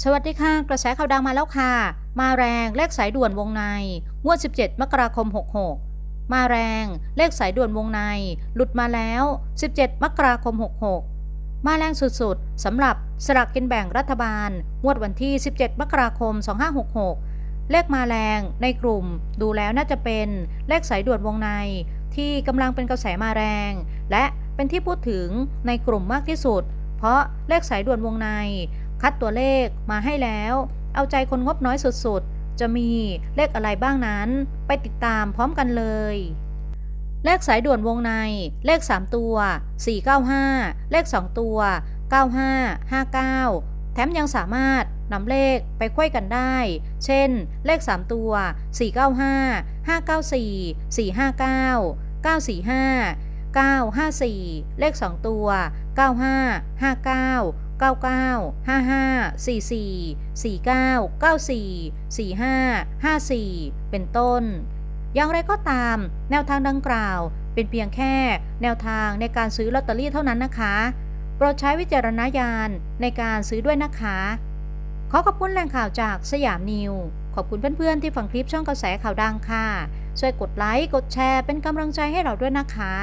สวัสดีค่ะ กระแสข่าวดังมาแล้วค่ะ มาแรงเลขสายด่วนวงใน งวด 17 มกราคม 66 มาแรงเลขสายด่วนวงใน หลุดมาแล้ว 17 มกราคม 66 มาแรงสุดๆสำหรับสลากกินแบ่งรัฐบาล งวดวันที่ 17 มกราคม 2566 เลขมาแรงในกลุ่มดูแล้วน่าจะเป็นเลขสายด่วนวงใน ที่กำลังเป็นกระแสมาแรง และเป็นที่พูดถึงในกลุ่มมากที่สุด เพราะเลขสายด่วนวงใน คัดตัวเลขมาให้แล้ว เอาใจคนงบน้อยสุดๆ จะมีเลขอะไรบ้างนั้น ไปติดตามพร้อมกันเลย เลขสายด่วนวงใน เลข 3 ตัว 495 เลข 2 ตัว 9559 แถมยังสามารถนำเลขไปควยกันได้ เช่น เลข 3 ตัว 495 594 459 945 954 เลข 2 ตัว 95 59 99 55 44 49 94 45 54 เป็นต้น อย่างไรก็ตาม แนวทางดังกล่าว เป็นเพียงแค่แนวทางในการซื้อลอตเตอรี่เท่านั้นนะคะ โปรดใช้วิจารณญาณในการซื้อด้วยนะคะ ขอขอบคุณแหล่งข่าวจากสยามนิว ขอบคุณเพื่อนๆที่ฟังคลิปช่องกระแสข่าวดังค่ะช่วยกดไลค์ กดแชร์เป็นกำลังใจให้เราด้วยนะคะ